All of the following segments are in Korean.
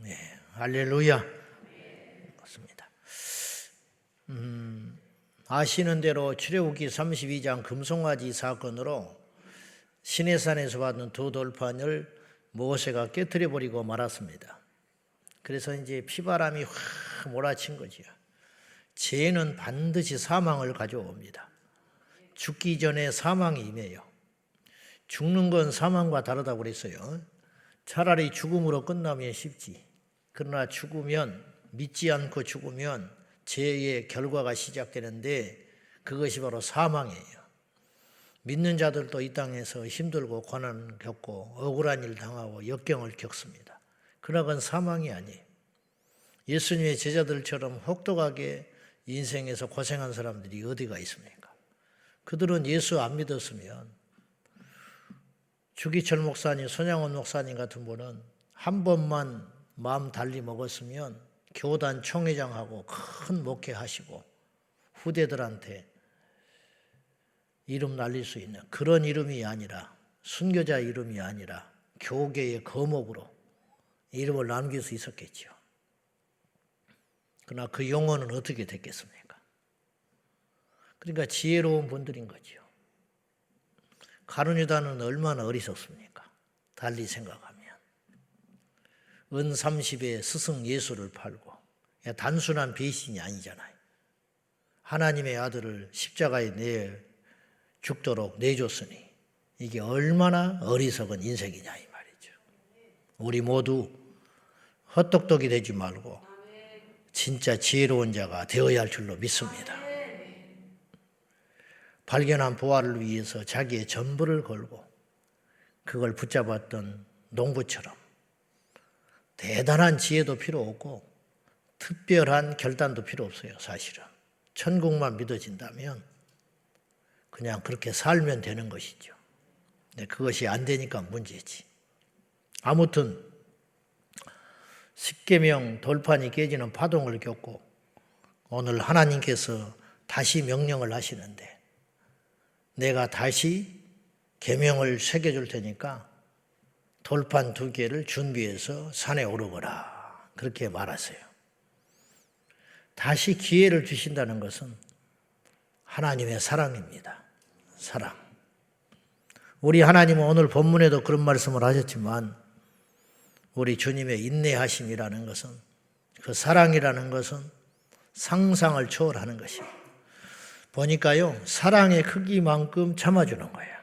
네, 할렐루야. 맞습니다. 음, 아시는 대로 출애굽기 32장 금송아지 사건으로 시내산에서 받은 두 돌판을 모세가 깨뜨려 버리고 말았습니다. 그래서 이제 피바람이 확 몰아친 거지요. 죄는 반드시 사망을 가져옵니다. 죽기 전에 사망이 임해요. 죽는 건 사망과 다르다고 그랬어요. 차라리 죽음으로 끝나면 쉽지. 그러나 죽으면 믿지 않고 죽으면 죄의 결과가 시작되는데 그것이 바로 사망이에요. 믿는 자들도 이 땅에서 힘들고 고난 겪고 억울한 일 당하고 역경을 겪습니다. 그러나 그건 사망이 아니에요. 예수님의 제자들처럼 혹독하게 인생에서 고생한 사람들이 어디가 있습니까? 그들은 예수 안 믿었으면 주기철 목사님, 손양원 목사님 같은 분은 한 번만 마음 달리 먹었으면 교단 총회장하고 큰 목회하시고 후대들한테 이름 날릴 수 있는 그런 이름이 아니라 순교자 이름이 아니라 교계의 거목으로 이름을 남길 수 있었겠죠. 그러나 그 영혼은 어떻게 됐겠습니까? 그러니까 지혜로운 분들인 거죠. 가룟유다는 얼마나 어리석습니까? 달리 생각하면. 은 30에 스승 예수를 팔고 단순한 배신이 아니잖아요. 하나님의 아들을 십자가에 내 죽도록 내줬으니 이게 얼마나 어리석은 인생이냐 이 말이죠. 우리 모두 헛똑똑이 되지 말고 진짜 지혜로운 자가 되어야 할 줄로 믿습니다. 발견한 보화를 위해서 자기의 전부를 걸고 그걸 붙잡았던 농부처럼 대단한 지혜도 필요 없고 특별한 결단도 필요 없어요, 사실은. 천국만 믿어진다면 그냥 그렇게 살면 되는 것이죠. 근데 그것이 안 되니까 문제지. 아무튼 십계명 돌판이 깨지는 파동을 겪고 오늘 하나님께서 다시 명령을 하시는데 내가 다시 계명을 새겨 줄 테니까 돌판 두 개를 준비해서 산에 오르거라. 그렇게 말하세요. 다시 기회를 주신다는 것은 하나님의 사랑입니다. 사랑. 우리 하나님은 오늘 본문에도 그런 말씀을 하셨지만 우리 주님의 인내하심이라는 것은 그 사랑이라는 것은 상상을 초월하는 것입니다. 보니까요, 사랑의 크기만큼 참아주는 거예요.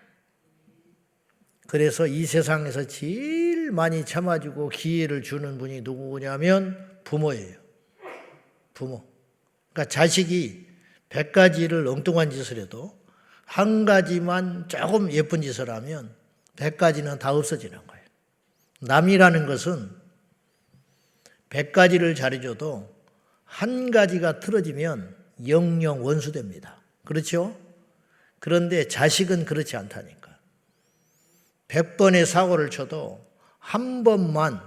그래서 이 세상에서 제일 많이 참아주고 기회를 주는 분이 누구냐면 부모예요. 부모. 그러니까 자식이 백 가지를 엉뚱한 짓을 해도 한 가지만 조금 예쁜 짓을 하면 백 가지는 다 없어지는 거예요. 남이라는 것은 백 가지를 잘해줘도 한 가지가 틀어지면 영영 원수됩니다. 그렇죠? 그런데 자식은 그렇지 않다니까. 백 번의 사고를 쳐도 한 번만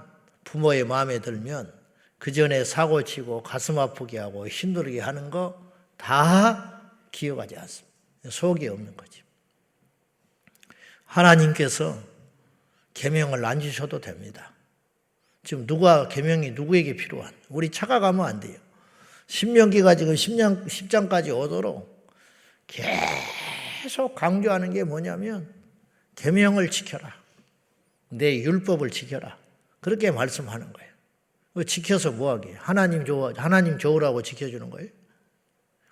부모의 마음에 들면 그 전에 사고 치고 가슴 아프게 하고 힘들게 하는 거 다 기억하지 않습니다. 속이 없는 거지. 하나님께서 계명을 안 주셔도 됩니다. 지금 누가 계명이 누구에게 필요한? 우리 착각하면 안 돼요. 신명기가 지금 10장, 10장까지 오도록 계속 강조하는 게 뭐냐면 계명을 지켜라. 내 율법을 지켜라. 그렇게 말씀하는 거예요. 지켜서 뭐 하게? 하나님 좋아, 하나님 좋으라고 지켜 주는 거예요.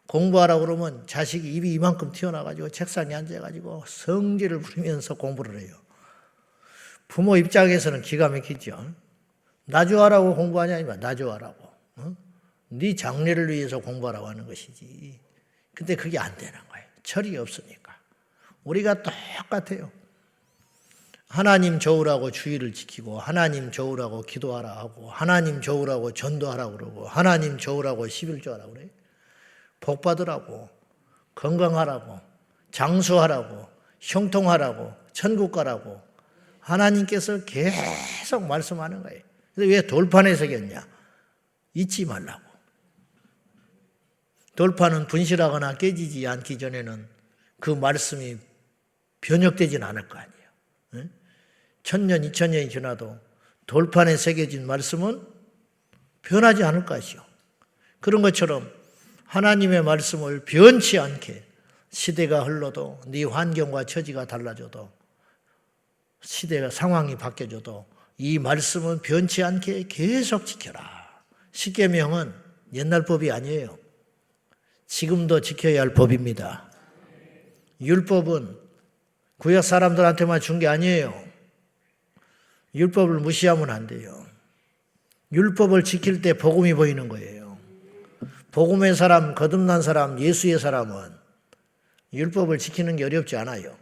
공부하라고 그러면 자식이 입이 이만큼 튀어나 가지고 책상에 앉아 가지고 성질을 부리면서 공부를 해요. 부모 입장에서는 기가 막히죠. 나 좋아라고 공부하냐, 아니면 나 좋아라고. 어? 네 장래를 위해서 공부하라고 하는 것이지. 근데 그게 안 되는 거예요. 철이 없으니까. 우리가 똑같아요. 하나님 좋으라고 주의를 지키고 하나님 좋으라고 기도하라 하고 하나님 좋으라고 전도하라 그러고 하나님 좋으라고 11조 하라 그래요. 복 받으라고 건강하라고 장수하라고 형통하라고 천국 가라고 하나님께서 계속 말씀하는 거예요. 왜 돌판에 새겼냐? 잊지 말라고. 돌판은 분실하거나 깨지지 않기 전에는 그 말씀이 변혁되진 않을 거 아니에요. 천년, 이천 년이 지나도 돌판에 새겨진 말씀은 변하지 않을 것이요. 그런 것처럼 하나님의 말씀을 변치 않게 시대가 흘러도 네 환경과 처지가 달라져도 시대가 상황이 바뀌어져도 이 말씀은 변치 않게 계속 지켜라. 십계명은 옛날 법이 아니에요. 지금도 지켜야 할 법입니다. 율법은 구약 사람들한테만 준 게 아니에요. 율법을 무시하면 안 돼요. 율법을 지킬 때 복음이 보이는 거예요. 복음의 사람, 거듭난 사람, 예수의 사람은 율법을 지키는 게 어렵지 않아요.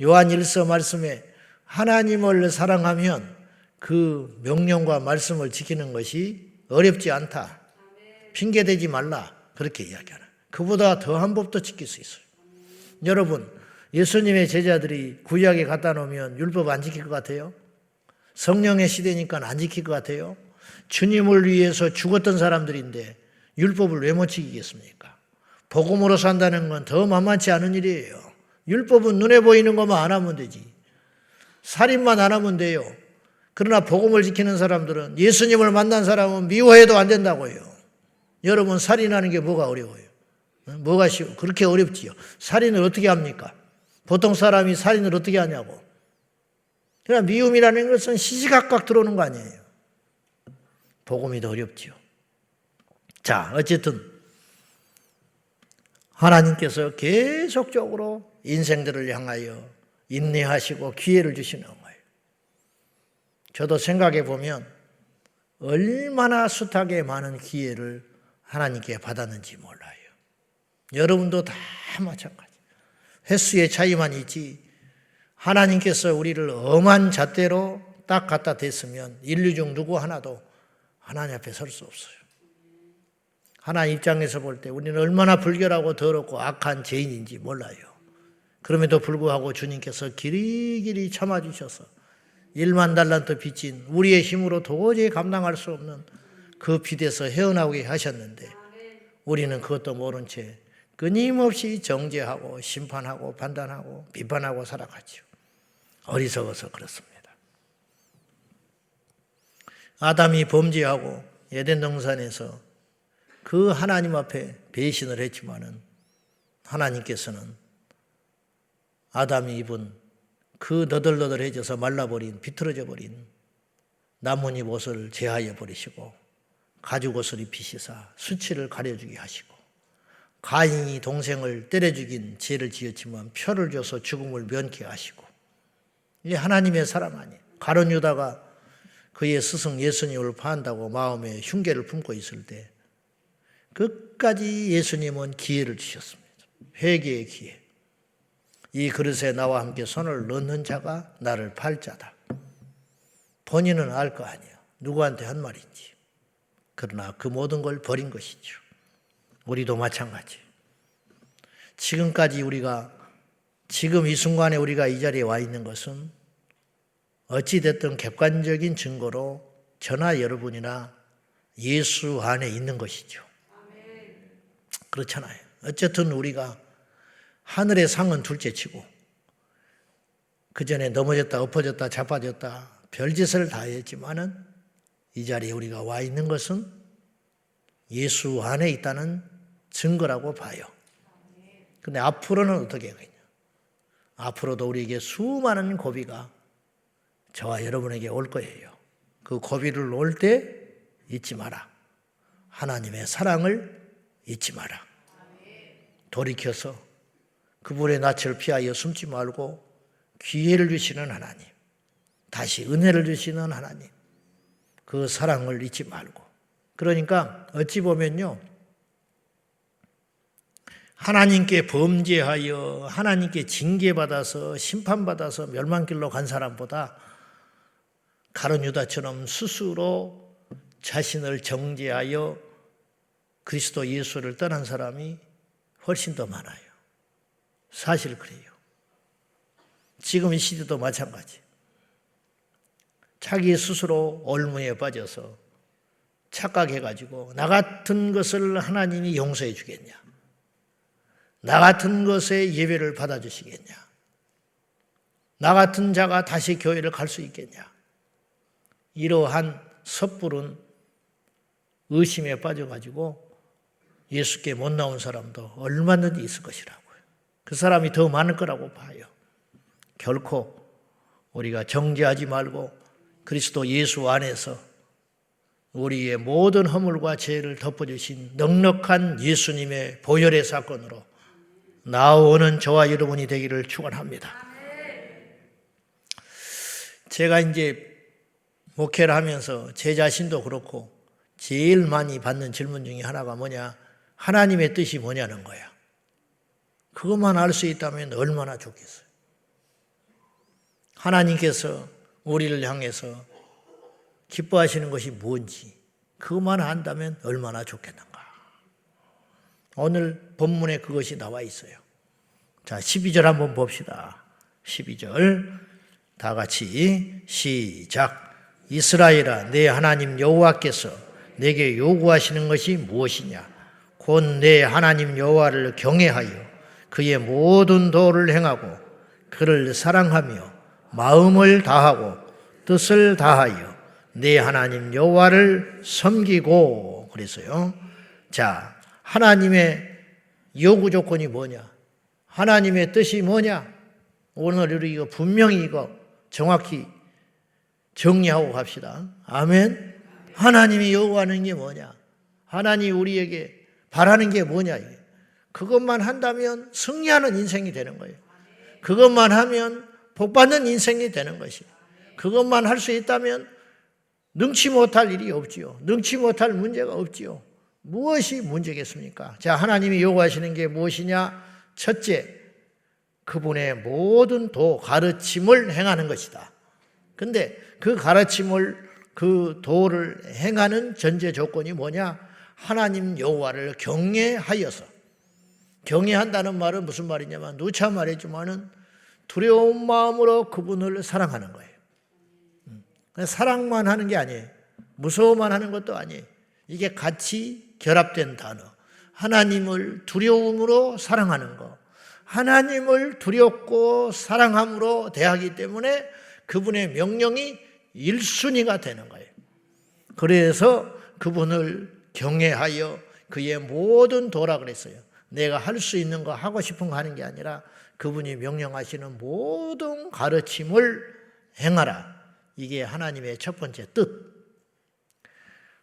요한 1서 말씀에 하나님을 사랑하면 그 명령과 말씀을 지키는 것이 어렵지 않다. 핑계대지 말라. 그렇게 이야기하는. 그보다 더한 법도 지킬 수 있어요. 여러분, 예수님의 제자들이 구약에 갖다 놓으면 율법 안 지킬 것 같아요? 성령의 시대니까 안 지킬 것 같아요? 주님을 위해서 죽었던 사람들인데 율법을 왜 못 지키겠습니까? 복음으로 산다는 건 더 만만치 않은 일이에요. 율법은 눈에 보이는 것만 안 하면 되지. 살인만 안 하면 돼요. 그러나 복음을 지키는 사람들은 예수님을 만난 사람은 미워해도 안 된다고요. 여러분 살인하는 게 뭐가 어려워요? 어? 뭐가 쉬워? 그렇게 어렵지요. 살인을 어떻게 합니까? 보통 사람이 살인을 어떻게 하냐고. 그러나 미움이라는 것은 시시각각 들어오는 거 아니에요. 복음이 더 어렵지요. 자, 어쨌든 하나님께서 계속적으로 인생들을 향하여 인내하시고 기회를 주시는 거예요. 저도 생각해 보면 얼마나 숱하게 많은 기회를 하나님께 받았는지 몰라요. 여러분도 다 마찬가지. 횟수의 차이만 있지 하나님께서 우리를 엄한 잣대로 딱 갖다 댔으면 인류 중 누구 하나도 하나님 앞에 설 수 없어요. 하나님 입장에서 볼 때 우리는 얼마나 불결하고 더럽고 악한 죄인인지 몰라요. 그럼에도 불구하고 주님께서 길이길이 참아주셔서 1만 달란트 빚진 우리의 힘으로 도저히 감당할 수 없는 그 빚에서 헤어나오게 하셨는데 우리는 그것도 모른 채 끊임없이 정죄하고 심판하고 판단하고 비판하고 살아가지요. 어리석어서 그렇습니다. 아담이 범죄하고 에덴 동산에서 그 하나님 앞에 배신을 했지만은 하나님께서는 아담이 입은 그 너덜너덜해져서 말라버린 비틀어져 버린 나뭇잎 옷을 제하여 버리시고 가죽 옷을 입히시사 수치를 가려주게 하시고 가인이 동생을 때려 죽인 죄를 지었지만 표를 줘서 죽음을 면케 하시고 이게 하나님의 사람 아니에요. 가론 유다가 그의 스승 예수님을 파한다고 마음에 흉계를 품고 있을 때 끝까지 예수님은 기회를 주셨습니다. 회개의 기회. 이 그릇에 나와 함께 손을 넣는 자가 나를 팔 자다. 본인은 알 거 아니야. 누구한테 한 말인지. 그러나 그 모든 걸 버린 것이죠. 우리도 마찬가지. 지금까지 우리가 지금 이 순간에 우리가 이 자리에 와 있는 것은 어찌됐든 객관적인 증거로 저나 여러분이나 예수 안에 있는 것이죠. 그렇잖아요. 어쨌든 우리가 하늘의 상은 둘째 치고 그 전에 넘어졌다 엎어졌다 자빠졌다 별짓을 다 했지만은 이 자리에 우리가 와 있는 것은 예수 안에 있다는 증거라고 봐요. 근데 앞으로는 어떻게 하겠냐? 앞으로도 우리에게 수많은 고비가 저와 여러분에게 올 거예요. 그 고비를 올 때 잊지 마라. 하나님의 사랑을 잊지 마라. 돌이켜서 그분의 낯을 피하여 숨지 말고 기회를 주시는 하나님, 다시 은혜를 주시는 하나님, 그 사랑을 잊지 말고. 그러니까 어찌 보면요. 하나님께 범죄하여 하나님께 징계받아서 심판받아서 멸망길로 간 사람보다 가론 유다처럼 스스로 자신을 정죄하여 그리스도 예수를 떠난 사람이 훨씬 더 많아요. 사실 그래요. 지금 이 시대도 마찬가지. 자기 스스로 올무에 빠져서 착각해가지고 나 같은 것을 하나님이 용서해 주겠냐? 나 같은 것에 예배를 받아주시겠냐? 나 같은 자가 다시 교회를 갈 수 있겠냐? 이러한 섣부른 의심에 빠져가지고 예수께 못 나온 사람도 얼마든지 있을 것이라고요. 그 사람이 더 많을 거라고 봐요. 결코 우리가 정죄하지 말고 그리스도 예수 안에서 우리의 모든 허물과 죄를 덮어주신 넉넉한 예수님의 보혈의 사건으로 나오는 저와 여러분이 되기를 축원합니다. 제가 이제 목회를 하면서 제 자신도 그렇고 제일 많이 받는 질문 중에 하나가 뭐냐? 하나님의 뜻이 뭐냐는 거야. 그것만 알 수 있다면 얼마나 좋겠어요. 하나님께서 우리를 향해서 기뻐하시는 것이 뭔지 그것만 안다면 얼마나 좋겠는가. 오늘 본문에 그것이 나와 있어요. 자, 12절 한번 봅시다. 12절 다 같이 시작. 이스라엘아 내 하나님 여호와께서 내게 요구하시는 것이 무엇이냐? 곧 내 하나님 여호와를 경외하여 그의 모든 도를 행하고 그를 사랑하며 마음을 다하고 뜻을 다하여 내 하나님 여호와를 섬기고 그랬어요. 자, 하나님의 요구 조건이 뭐냐? 하나님의 뜻이 뭐냐? 오늘 우리 이거 분명히 이거 정확히 정리하고 갑시다. 아멘. 하나님이 요구하는 게 뭐냐? 하나님 우리에게 바라는 게 뭐냐? 그것만 한다면 승리하는 인생이 되는 거예요. 그것만 하면 복받는 인생이 되는 것이. 그것만 할 수 있다면 능치 못할 일이 없지요. 능치 못할 문제가 없지요. 무엇이 문제겠습니까? 자, 하나님이 요구하시는 게 무엇이냐? 첫째, 그분의 모든 도 가르침을 행하는 것이다. 근데 그 가르침을 그 도를 행하는 전제 조건이 뭐냐? 하나님 여호와를 경외하여서 경외한다는 말은 무슨 말이냐면 누차 말했지만은 두려운 마음으로 그분을 사랑하는 거예요. 음. 사랑만 하는 게 아니에요. 무서워만 하는 것도 아니에요. 이게 같이 결합된 단어. 하나님을 두려움으로 사랑하는 거. 하나님을 두렵고 사랑함으로 대하기 때문에 그분의 명령이 1순위가 되는 거예요. 그래서 그분을 경외하여 그의 모든 도라 그랬어요. 내가 할 수 있는 거 하고 싶은 거 하는 게 아니라 그분이 명령하시는 모든 가르침을 행하라. 이게 하나님의 첫 번째 뜻.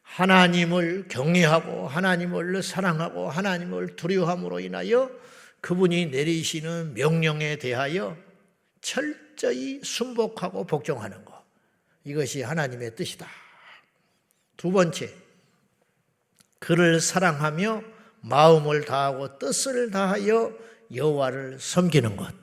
하나님을 경외하고 하나님을 사랑하고 하나님을 두려워함으로 인하여 그분이 내리시는 명령에 대하여 철저히 순복하고 복종하는 것. 이것이 하나님의 뜻이다. 두 번째, 그를 사랑하며 마음을 다하고 뜻을 다하여 여호와를 섬기는 것.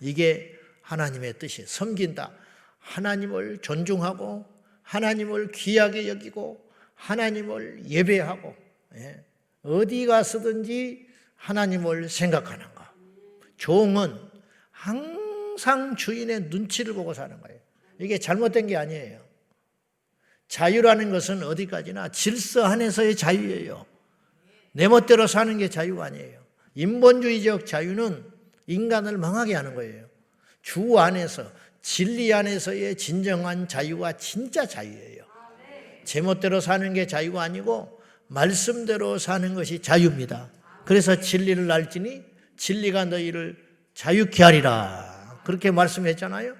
이게 하나님의 뜻이에요. 섬긴다. 하나님을 존중하고 하나님을 귀하게 여기고 하나님을 예배하고 예. 어디 가서든지 하나님을 생각하는 것. 종은 항상 주인의 눈치를 보고 사는 거예요. 이게 잘못된 게 아니에요. 자유라는 것은 어디까지나 질서 안에서의 자유예요. 내 멋대로 사는 게 자유가 아니에요. 인본주의적 자유는 인간을 망하게 하는 거예요. 주 안에서, 진리 안에서의 진정한 자유가 진짜 자유예요. 제 멋대로 사는 게 자유가 아니고 말씀대로 사는 것이 자유입니다. 그래서 진리를 알지니 진리가 너희를 자유케 하리라. 그렇게 말씀했잖아요.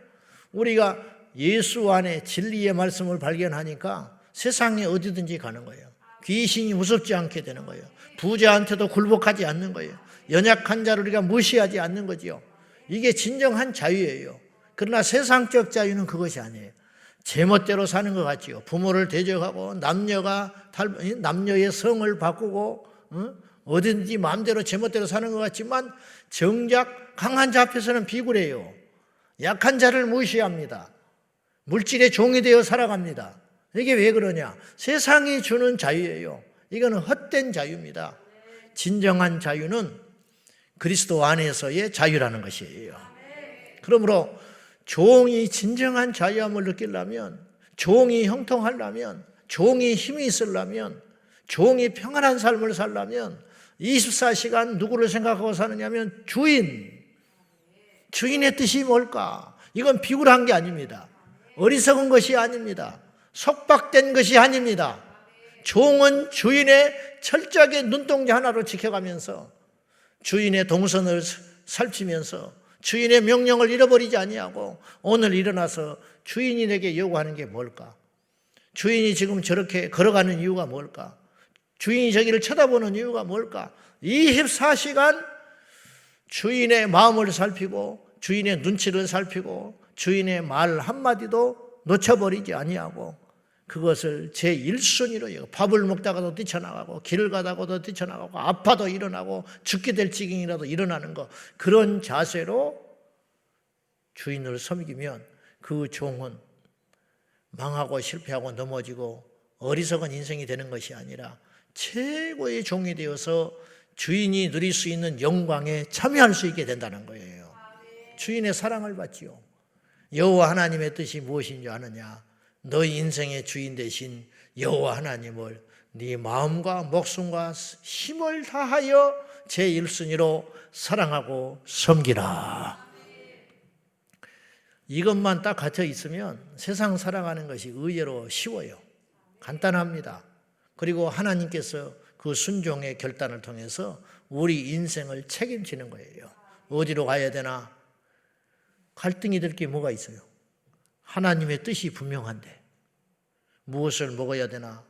우리가 예수 안에 진리의 말씀을 발견하니까 세상에 어디든지 가는 거예요. 귀신이 무섭지 않게 되는 거예요. 부자한테도 굴복하지 않는 거예요. 연약한 자를 우리가 무시하지 않는 거지요. 이게 진정한 자유예요. 그러나 세상적 자유는 그것이 아니에요. 제멋대로 사는 것 같지요. 부모를 대적하고 남녀가 남녀의 성을 바꾸고 어딘지 마음대로 제멋대로 사는 것 같지만 정작 강한 자 앞에서는 비굴해요. 약한 자를 무시합니다. 물질의 종이 되어 살아갑니다. 이게 왜 그러냐? 세상이 주는 자유예요. 이거는 헛된 자유입니다. 진정한 자유는 그리스도 안에서의 자유라는 것이에요. 그러므로 종이 진정한 자유함을 느끼려면, 종이 형통하려면, 종이 힘이 있으려면, 종이 평안한 삶을 살려면 24시간 누구를 생각하고 사느냐면 주인. 주인의 뜻이 뭘까? 이건 비굴한 게 아닙니다. 어리석은 것이 아닙니다. 속박된 것이 아닙니다. 종은 주인의 철저하게 눈동자 하나로 지켜가면서 주인의 동선을 살피면서 주인의 명령을 잃어버리지 아니하고 오늘 일어나서 주인이 내게 요구하는 게 뭘까? 주인이 지금 저렇게 걸어가는 이유가 뭘까? 주인이 저기를 쳐다보는 이유가 뭘까? 24시간 주인의 마음을 살피고 주인의 눈치를 살피고 주인의 말 한마디도 놓쳐버리지 아니하고 그것을 제 1순위로 여겨 밥을 먹다가도 뛰쳐나가고 길을 가다가도 뛰쳐나가고 아파도 일어나고 죽게 될 지경이라도 일어나는 것 그런 자세로 주인을 섬기면 그 종은 망하고 실패하고 넘어지고 어리석은 인생이 되는 것이 아니라 최고의 종이 되어서 주인이 누릴 수 있는 영광에 참여할 수 있게 된다는 거예요. 주인의 사랑을 받지요. 여호와 하나님의 뜻이 무엇인 줄 아느냐? 너희 인생의 주인 대신 여호와 하나님을 네 마음과 목숨과 힘을 다하여 제 1순위로 사랑하고 섬기라. 이것만 딱 갇혀 있으면 세상 살아가는 것이 의외로 쉬워요. 간단합니다. 그리고 하나님께서 그 순종의 결단을 통해서 우리 인생을 책임지는 거예요. 어디로 가야 되나? 갈등이 될 게 뭐가 있어요? 하나님의 뜻이 분명한데 무엇을 먹어야 되나?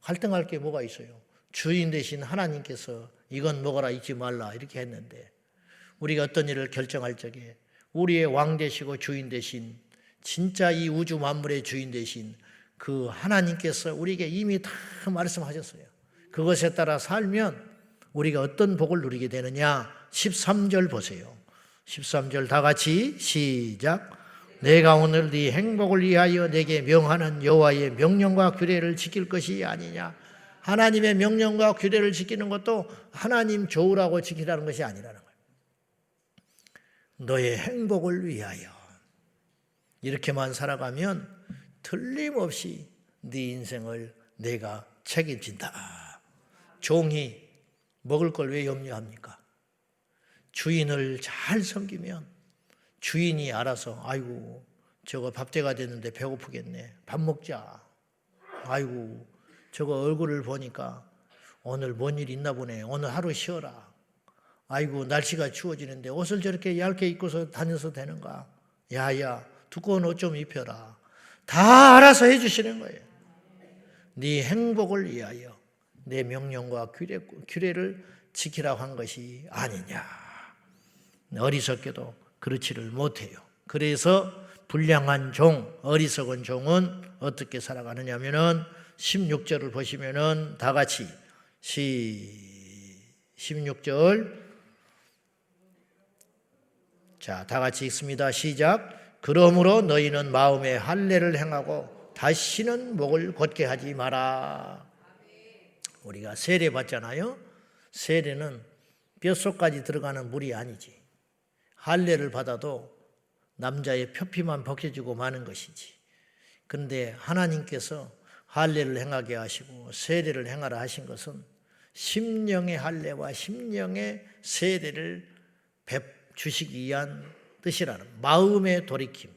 갈등할 게 뭐가 있어요? 주인 대신 하나님께서 이건 먹어라 잊지 말라 이렇게 했는데 우리가 어떤 일을 결정할 적에 우리의 왕 되시고 주인 대신 진짜 이 우주 만물의 주인 대신 그 하나님께서 우리에게 이미 다 말씀하셨어요. 그것에 따라 살면 우리가 어떤 복을 누리게 되느냐? 13절 보세요. 13절 다 같이 시작. 내가 오늘 네 행복을 위하여 내게 명하는 여호와의 명령과 규례를 지킬 것이 아니냐. 하나님의 명령과 규례를 지키는 것도 하나님 좋으라고 지키라는 것이 아니라는 거예요. 너의 행복을 위하여 이렇게만 살아가면 틀림없이 네 인생을 내가 책임진다. 종이 먹을 걸 왜 염려합니까? 주인을 잘 섬기면 주인이 알아서 아이고 저거 밥때가 됐는데 배고프겠네. 밥 먹자. 아이고 저거 얼굴을 보니까 오늘 뭔 일 있나 보네. 오늘 하루 쉬어라. 아이고 날씨가 추워지는데 옷을 저렇게 얇게 입고서 다녀서 되는가? 야야 두꺼운 옷 좀 입혀라. 다 알아서 해주시는 거예요. 네 행복을 위하여 내 명령과 규례, 규례를 지키라고 한 것이 아니냐. 어리석게도 그렇지를 못해요. 그래서 불량한 종, 어리석은 종은 어떻게 살아가느냐 하면은 16절을 보시면은 다 같이 시 16절 자, 다 같이 읽습니다. 시작. 그러므로 너희는 마음에 할례를 행하고 다시는 목을 곧게 하지 마라. 우리가 세례 받잖아요. 세례는 뼛속까지 들어가는 물이 아니지. 할례를 받아도 남자의 표피만 벗겨지고 마는 것이지. 그런데 하나님께서 할례를 행하게 하시고 세례를 행하라 하신 것은 심령의 할례와 심령의 세례를 주시기 위한 뜻이라는 마음의 돌이킴.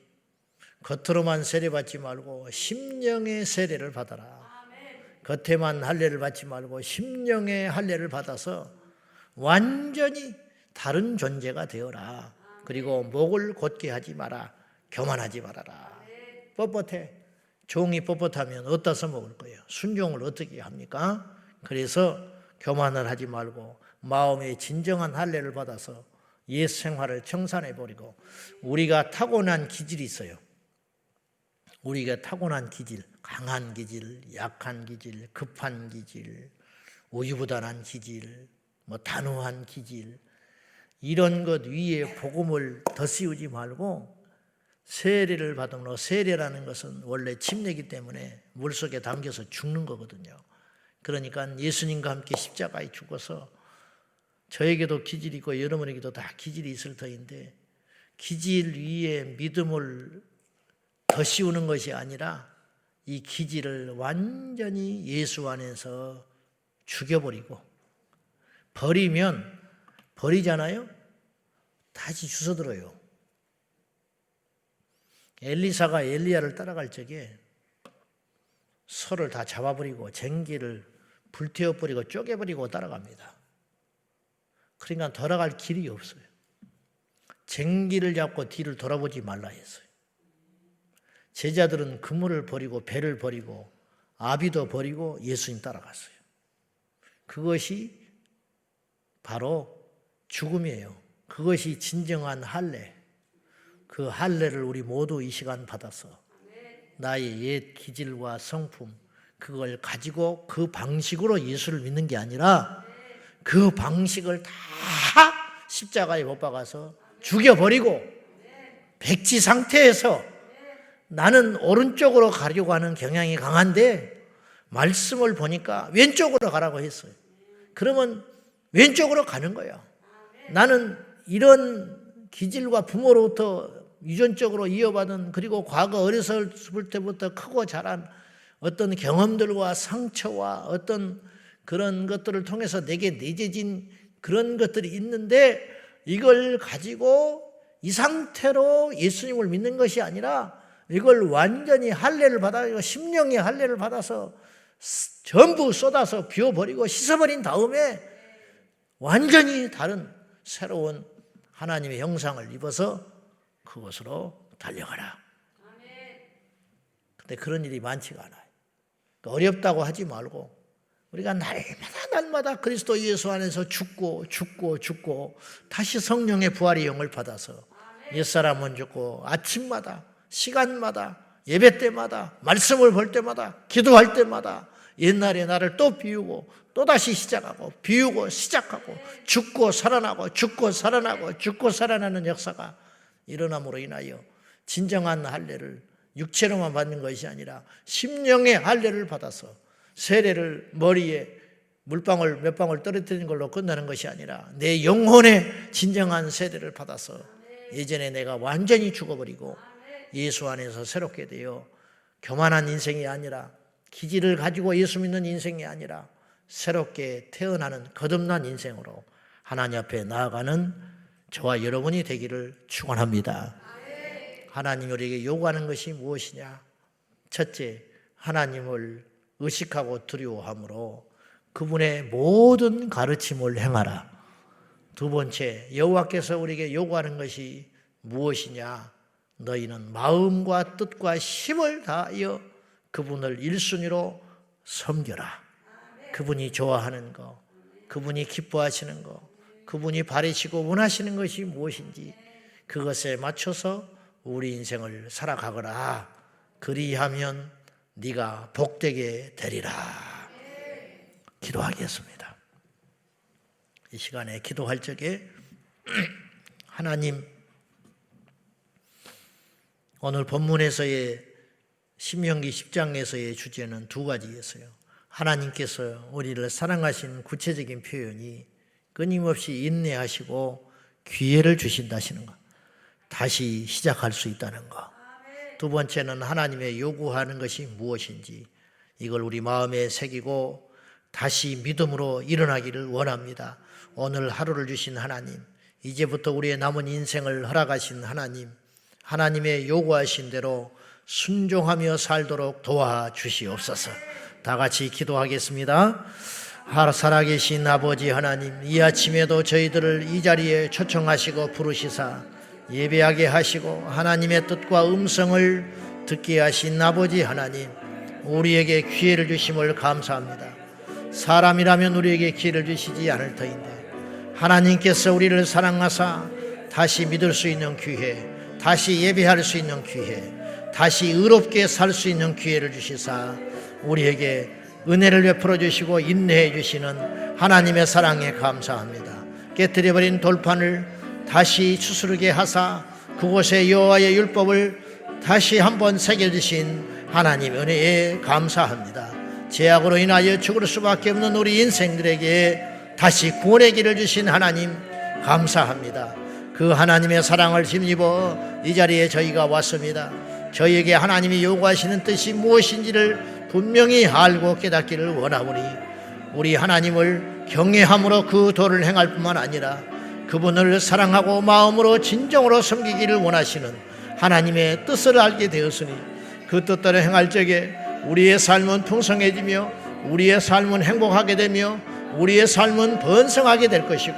겉으로만 세례 받지 말고 심령의 세례를 받아라. 겉에만 할례를 받지 말고 심령의 할례를 받아서 완전히 다른 존재가 되어라. 그리고 목을 곧게 하지 마라. 교만하지 말아라. 뻣뻣해. 종이 뻣뻣하면 어디서 먹을 거예요? 순종을 어떻게 합니까? 그래서 교만을 하지 말고 마음의 진정한 할례를 받아서 옛 생활을 청산해 버리고 우리가 타고난 기질이 있어요. 우리가 타고난 기질, 강한 기질, 약한 기질, 급한 기질, 우유부단한 기질, 뭐 단호한 기질 이런 것 위에 복음을 더 씌우지 말고 세례를 받으므로 세례라는 것은 원래 침례기 때문에 물속에 담겨서 죽는 거거든요. 그러니까 예수님과 함께 십자가에 죽어서 저에게도 기질이 있고 여러분에게도 다 기질이 있을 터인데 기질 위에 믿음을 더 씌우는 것이 아니라 이 기질을 완전히 예수 안에서 죽여버리고 버리면 버리잖아요. 다시 주워들어요. 엘리사가 엘리야를 따라갈 적에 소를 다 잡아버리고 쟁기를 불태워버리고 쪼개버리고 따라갑니다. 그러니까 돌아갈 길이 없어요. 쟁기를 잡고 뒤를 돌아보지 말라 했어요. 제자들은 그물을 버리고 배를 버리고 아비도 버리고 예수님 따라갔어요. 그것이 바로 죽음이에요. 그것이 진정한 할례. 그 할례를 우리 모두 이 시간 받아서 나의 옛 기질과 성품 그걸 가지고 그 방식으로 예수를 믿는 게 아니라 그 방식을 다 십자가에 못 박아서 죽여버리고 백지 상태에서 나는 오른쪽으로 가려고 하는 경향이 강한데 말씀을 보니까 왼쪽으로 가라고 했어요. 그러면 왼쪽으로 가는 거예요. 나는 이런 기질과 부모로부터 유전적으로 이어받은 그리고 과거 어렸을 때부터 크고 자란 어떤 경험들과 상처와 어떤 그런 것들을 통해서 내게 내재진 그런 것들이 있는데 이걸 가지고 이 상태로 예수님을 믿는 것이 아니라 이걸 완전히 할례를 받아 심령의 할례를 받아서 전부 쏟아서 비워버리고 씻어버린 다음에 완전히 다른 새로운 하나님의 형상을 입어서 그것으로 달려가라. 근데 그런 일이 많지가 않아요. 그러니까 어렵다고 하지 말고 우리가 날마다 날마다 그리스도 예수 안에서 죽고 죽고 죽고 다시 성령의 부활의 영을 받아서 옛사람은 죽고 아침마다 시간마다 예배 때마다 말씀을 볼 때마다 기도할 때마다 옛날의 나를 또 비우고 또 다시 시작하고 비우고 시작하고 죽고 살아나고 죽고 살아나고 죽고 살아나는 역사가 일어남으로 인하여 진정한 할례를 육체로만 받는 것이 아니라 심령의 할례를 받아서 세례를 머리에 물방울 몇 방울 떨어뜨리는 걸로 끝나는 것이 아니라 내 영혼의 진정한 세례를 받아서 예전에 내가 완전히 죽어버리고 예수 안에서 새롭게 되어 교만한 인생이 아니라 기질을 가지고 예수 믿는 인생이 아니라 새롭게 태어나는 거듭난 인생으로 하나님 앞에 나아가는 저와 여러분이 되기를 축원합니다. 하나님 우리에게 요구하는 것이 무엇이냐? 첫째, 하나님을 의식하고 두려워함으로 그분의 모든 가르침을 행하라. 두 번째, 여호와께서 우리에게 요구하는 것이 무엇이냐? 너희는 마음과 뜻과 힘을 다하여 그분을 일순위로 섬겨라. 그분이 좋아하는 거, 그분이 기뻐하시는 거, 그분이 바라시고 원하시는 것이 무엇인지 그것에 맞춰서 우리 인생을 살아가거라. 그리하면 네가 복되게 되리라. 기도하겠습니다. 이 시간에 기도할 적에 하나님 오늘 본문에서의 신명기 10장에서의 주제는 두 가지였어요. 하나님께서 우리를 사랑하신 구체적인 표현이 끊임없이 인내하시고 기회를 주신다시는 것. 다시 시작할 수 있다는 것. 두 번째는 하나님의 요구하는 것이 무엇인지 이걸 우리 마음에 새기고 다시 믿음으로 일어나기를 원합니다. 오늘 하루를 주신 하나님, 이제부터 우리의 남은 인생을 허락하신 하나님, 하나님의 요구하신 대로 순종하며 살도록 도와주시옵소서. 다 같이 기도하겠습니다. 살아계신 아버지 하나님, 이 아침에도 저희들을 이 자리에 초청하시고 부르시사 예배하게 하시고 하나님의 뜻과 음성을 듣게 하신 아버지 하나님, 우리에게 기회를 주심을 감사합니다. 사람이라면 우리에게 기회를 주시지 않을 터인데, 하나님께서 우리를 사랑하사 다시 믿을 수 있는 기회, 다시 예배할 수 있는 기회, 다시 의롭게 살 수 있는 기회를 주시사 우리에게 은혜를 베풀어 주시고 인내해 주시는 하나님의 사랑에 감사합니다. 깨뜨려버린 돌판을 다시 추스르게 하사 그곳에 여호와의 율법을 다시 한번 새겨 주신 하나님 은혜에 감사합니다. 죄악으로 인하여 죽을 수밖에 없는 우리 인생들에게 다시 구원의 길을 주신 하나님 감사합니다. 그 하나님의 사랑을 힘입어 이 자리에 저희가 왔습니다. 저희에게 하나님이 요구하시는 뜻이 무엇인지를 분명히 알고 깨닫기를 원하오니 우리 하나님을 경외함으로 그 도를 행할 뿐만 아니라 그분을 사랑하고 마음으로 진정으로 섬기기를 원하시는 하나님의 뜻을 알게 되었으니 그 뜻대로 행할 적에 우리의 삶은 풍성해지며 우리의 삶은 행복하게 되며 우리의 삶은 번성하게 될 것이고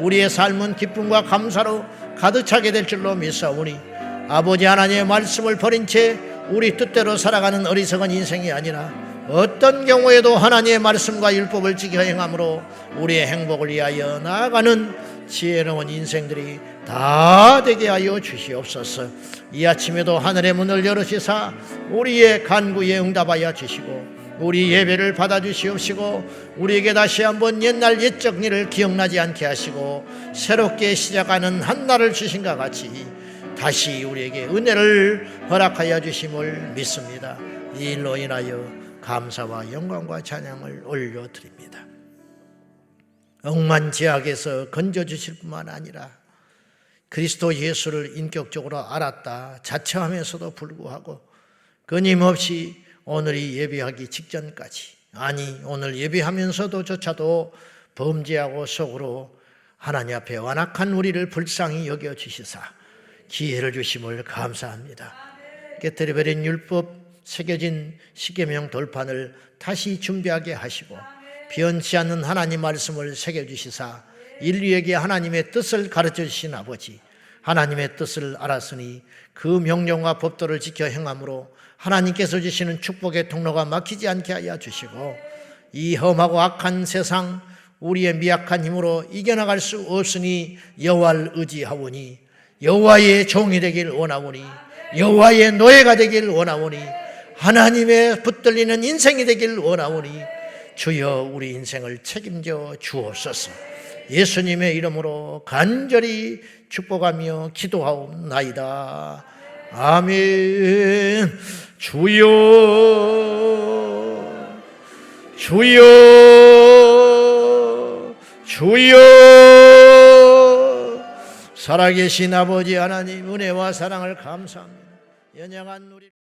우리의 삶은 기쁨과 감사로 가득 차게 될 줄로 믿사오니 아버지 하나님의 말씀을 버린 채 우리 뜻대로 살아가는 어리석은 인생이 아니라 어떤 경우에도 하나님의 말씀과 율법을 지켜 행함으로 우리의 행복을 위하여 나아가는 지혜로운 인생들이 다 되게 하여 주시옵소서. 이 아침에도 하늘의 문을 열으시사 우리의 간구에 응답하여 주시고 우리 예배를 받아 주시옵시고 우리에게 다시 한번 옛날 옛적 일을 기억나지 않게 하시고 새롭게 시작하는 한 날을 주신 것 같이 다시 우리에게 은혜를 허락하여 주심을 믿습니다. 이 일로 인하여 감사와 영광과 찬양을 올려드립니다. 억만제약에서 건져 주실 뿐만 아니라 그리스도 예수를 인격적으로 알았다 자처하면서도 불구하고 끊임없이 오늘이 예배하기 직전까지 아니 오늘 예배하면서도 조차도 범죄하고 속으로 하나님 앞에 완악한 우리를 불쌍히 여겨 주시사 기회를 주심을 감사합니다. 깨뜨려 버린 율법 새겨진 십계명 돌판을 다시 준비하게 하시고 변치 않는 하나님 말씀을 새겨 주시사 인류에게 하나님의 뜻을 가르쳐 주신 아버지 하나님의 뜻을 알았으니 그 명령과 법도를 지켜 행함으로 하나님께서 주시는 축복의 통로가 막히지 않게 하여 주시고 이 험하고 악한 세상 우리의 미약한 힘으로 이겨나갈 수 없으니 여호와를 의지하오니 여호와의 종이 되길 원하오니 여호와의 노예가 되길 원하오니 하나님의 붙들리는 인생이 되길 원하오니 주여 우리 인생을 책임져 주옵소서. 예수님의 이름으로 간절히 축복하며 기도하옵나이다. 아멘. 주여, 주여, 주여. 살아계신 아버지 하나님 은혜와 사랑을 감사합니다. 연약한 우리